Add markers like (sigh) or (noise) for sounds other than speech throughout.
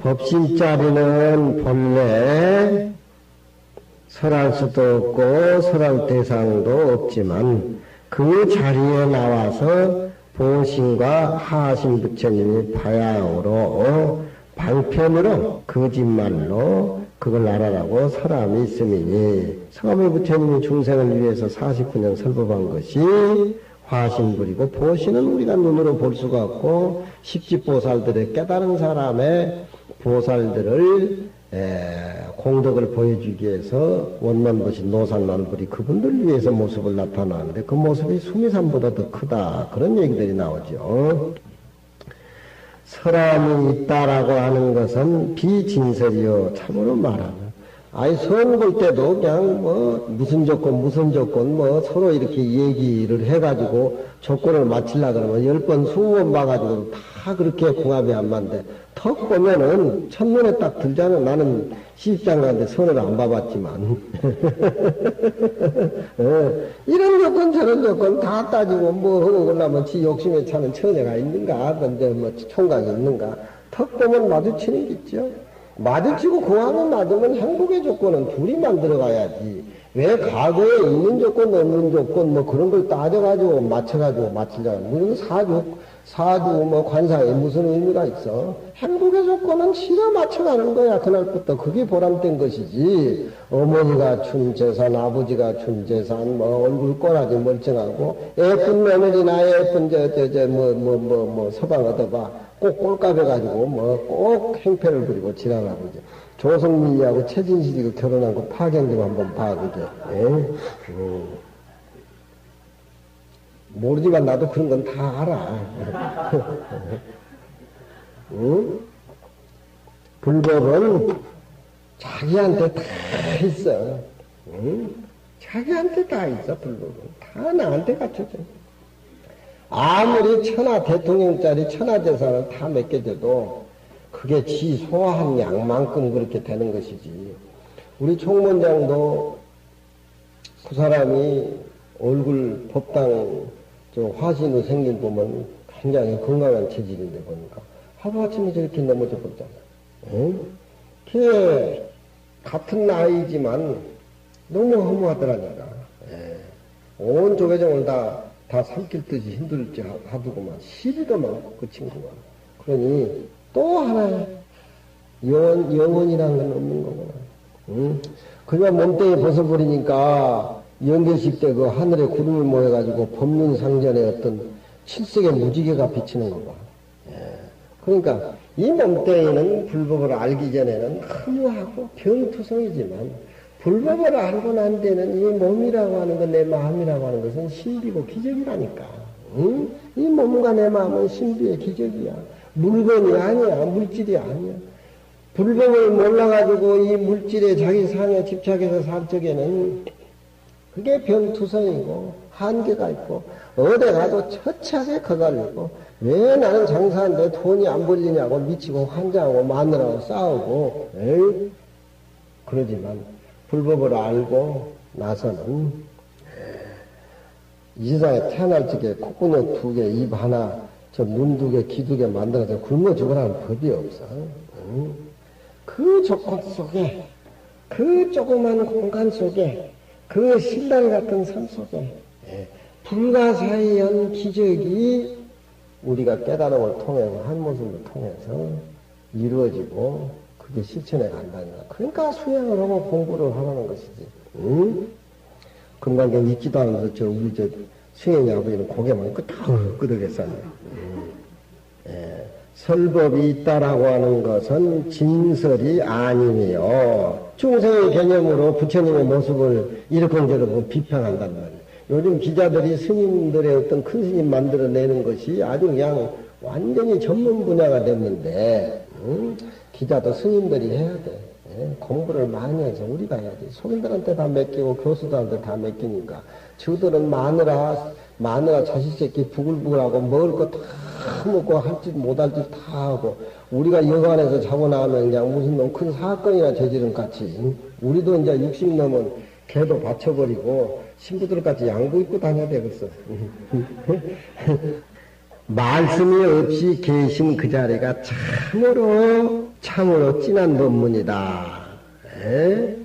법신자리는 본래 설할 수도 없고 설할 대상도 없지만 그 자리에 나와서 보신과 하신 부처님이 바야흐로 방편으로 거짓말로 그걸 알아라고 사람이 있으니 성암의 부처님이 중생을 위해서 49년 설법한 것이 화신불이고 보시는 우리가 눈으로 볼 수가 없고 십지보살들의 깨달은 사람의 보살들을 공덕을 보여주기 위해서 원만보신 노산날불이 그분들 위해서 모습을 나타나는데 그 모습이 수미산보다 더 크다 그런 얘기들이 나오죠. 사람이 있다라고 하는 것은 비진설이요 참으로 말하는 아니 볼 때도 그냥 뭐 무슨 조건 무슨 조건 뭐 서로 이렇게 얘기를 해가지고 조건을 맞추려 그러면 열번번 봐가지고 다 그렇게 궁합이 안 맞는데 턱 보면은 첫눈에 딱 들잖아. 나는 시집장가한테 손을 안 봐봤지만. 어, (laughs) 이런 조건 저런 조건 다 따지고 뭐 하고 그러면 지 욕심에 차는 처녀가 있는가 근데 뭐 총각이 있는가. 턱 보면 마주치는 게 있죠 마주치고 공하면 놔두면 행복의 조건은 둘이 만들어가야지. 왜 과거에 있는 조건, 없는 조건, 뭐 그런 걸 따져가지고 맞춰가지고 맞추자. 무슨 사주, 사주, 뭐 관상에 무슨 의미가 있어? 행복의 조건은 지가 맞춰가는 거야. 그날부터. 그게 보람된 것이지. 어머니가 준 재산, 아버지가 준 재산, 뭐 얼굴 꼬라지 멀쩡하고, 예쁜 며느리나 예쁜 저, 저, 저, 뭐, 뭐, 뭐, 뭐, 서방 얻어봐. 꼭 꼴값해 가지고 뭐 꼭 행패를 부리고 지랄하고 이제 조성민이하고 최진실이 결혼한 거 파견 좀 한번 봐 그게 예? 음. 모르지만 나도 그런 건 다 알아 응? 불법은 자기한테 다 있어 응? 자기한테 다 있어 불법은 다 나한테 갖춰져 아무리 천하 대통령짜리 천하 재산을 다 맡겨줘도 그게 지 소화한 양만큼 그렇게 되는 것이지. 우리 총무장도 그 사람이 얼굴 법당 저 화신으로 생긴 보면 굉장히 건강한 체질인데 보니까 하루아침에 저렇게 넘어져 버렸잖아. 응? 걔 같은 나이지만 너무 허무하더라니까. 예. 온 조계종을 다, 다 삼킬 듯이 힘들지 하두고만 시비도 많고 그 친구가. 그러니 또 하나의 영원, 영원이라는 건 없는 거구나. 응? 그냥 몸뚱이 벗어버리니까 연결식 때 그 하늘에 구름을 모여가지고 법륜 상전의 어떤 칠색의 무지개가 비치는 거봐. 예. 그러니까 이 몸뚱이는 불법을 알기 전에는 허무하고 병투성이지만 불법을 알고 난 데는 이 몸이라고 하는 것, 내 마음이라고 하는 것은 신비고 기적이라니까. 응? 이 몸과 내 마음은 신비의 기적이야. 물건이 아니야. 물질이 아니야. 불법을 몰라가지고 이 물질에 자기 상에 집착해서 살 적에는 그게 병투성이고 한계가 있고 어디 가도 처차게 거갈리고 왜 나는 장사하는데 돈이 안 벌리냐고 미치고 환장하고 마누라고 싸우고 에이? 그러지만 불법을 알고 나서는 이 세상에 태어날 적에 콧구멍 두 개, 입 하나, 저 눈 두 개, 귀 두 개 만들어서 굶어 죽으라는 법이 없어. 응? 그 조건 속에, 그 조그만 공간 속에, 그 신발 같은 산 속에, 예, 불가사의한 기적이 우리가 깨달음을 통해서, 한 모습을 통해서 이루어지고, 그게 실천해 간다니까. 그러니까 수행을 하고 공부를 하라는 것이지. 응? 금강경 있지도 않아서 저 우리 저 수행이 아버지는 고개만 끄덕 끄덕했었네. 음. 예. 설법이 있다라고 하는 것은 진설이 아니며 중생의 개념으로 부처님의 모습을 이렇게저렇게 비판한단 말이에요. 요즘 기자들이 스님들의 어떤 큰 스님 만들어내는 것이 아주 그냥 완전히 전문 분야가 됐는데 음? 기자도 스님들이 해야 돼. 예? 공부를 많이 해서 우리가 해야지. 속인들한테 다 맡기고 교수들한테 다 맡기니까. 저들은 마누라, 마누라 자식 새끼 부글부글하고 먹을 거 다 먹고 할 짓 못할 짓 다 하고 우리가 여관에서 자고 나면 그냥 무슨 놈 큰 사건이나 저지른 같이 우리도 이제 60 넘은 개도 받쳐버리고 신부들 같이 양복 입고 다녀야 되겠어. (laughs) 말씀이 없이 계신 그 자리가 참으로 참으로 진한 법문이다. 에?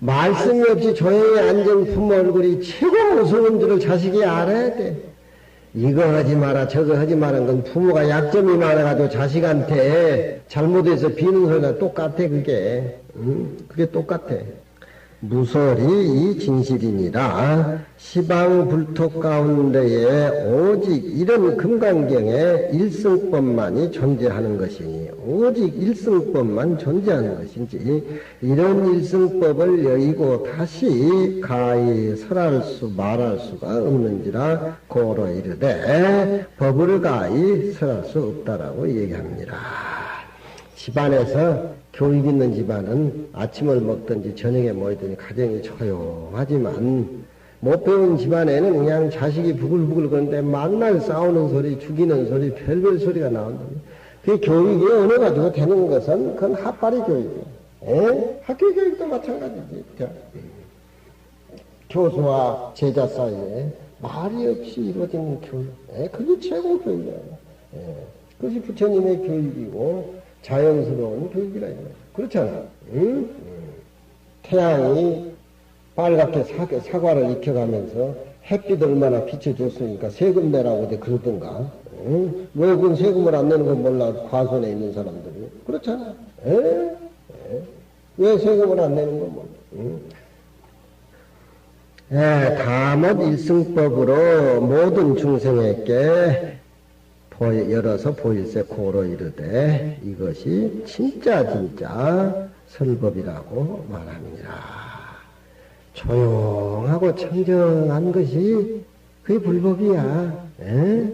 말씀이 없이 조용히 앉은 부모 얼굴이 최고 무서운 줄을 자식이 알아야 돼. 이거 하지 마라, 저거 하지 마라는 건 부모가 약점이 많아가지고 자식한테 잘못해서 비는 소리가 똑같아, 그게. 응? 그게 똑같아. 무설이 이 진실이니라 시방 불토 가운데에 오직 이런 금강경에 일승법만이 존재하는 것이니 오직 일승법만 존재하는 것인지 이런 일승법을 여의고 다시 가히 설할 수 말할 수가 없는지라 고로 이르되 법을 가히 설할 수 없다라고 얘기합니다. 집안에서 교육 있는 집안은 아침을 먹든지 저녁에 모이든지 가정이 조용하지만 못 배운 집안에는 그냥 자식이 부글부글 그런데 만날 싸우는 소리, 죽이는 소리, 별별 소리가 나온다. 그 교육이 어느 가지고 되는 것은 그건 핫바리 교육이에요. 에? 학교 교육도 마찬가지지. 교수와 제자 사이에 말이 없이 이루어지는 교육. 에? 그게 최고 교육이에요. 에? 그것이 부처님의 교육이고 자연스러운 교육이라 이거예요. 그렇잖아. 응? 태양이 빨갛게 사, 사과를 익혀가면서 햇빛 얼마나 비춰줬으니까 세금 내라고 돼 그러던가. 응? 왜 그건 세금을 안 내는 건 몰라 과손에 있는 사람들이. 그렇잖아. 에? 에? 왜 세금을 안 내는 건 몰라. 응? 예, 다못 일승법으로 모든 중생에게 열어서 보일세 고로 이르되 이것이 진짜 진짜 설법이라고 말합니다. 조용하고 청정한 것이 그게 불법이야. 에?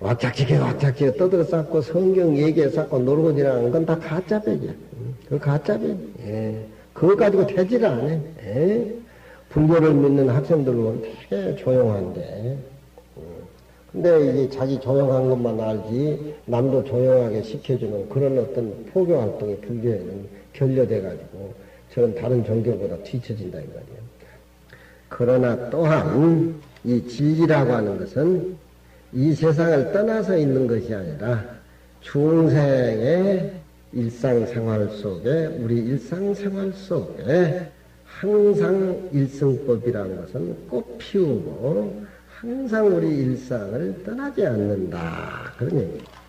왁작지게 왁작지게 떠들어 쌓고 성경 얘기해 쌓고 놀고 지나는 건 다 가짜백이야. 그 가짜백. 예. 그거 가지고 되지를 않아. 에? 불교를 믿는 학생들 보면 되게 조용한데 근데 이게 자기 조용한 것만 알지 남도 조용하게 시켜주는 그런 어떤 포교 활동이 불교에는 결여돼가지고 저는 다른 종교보다 뒤처진다 이 말이에요. 그러나 또한 이 진리라고 하는 것은 이 세상을 떠나서 있는 것이 아니라 중생의 일상생활 속에 우리 일상생활 속에 항상 일승법이라는 것은 꽃 피우고 항상 우리 일상을 떠나지 않는다. 그런 얘기입니다.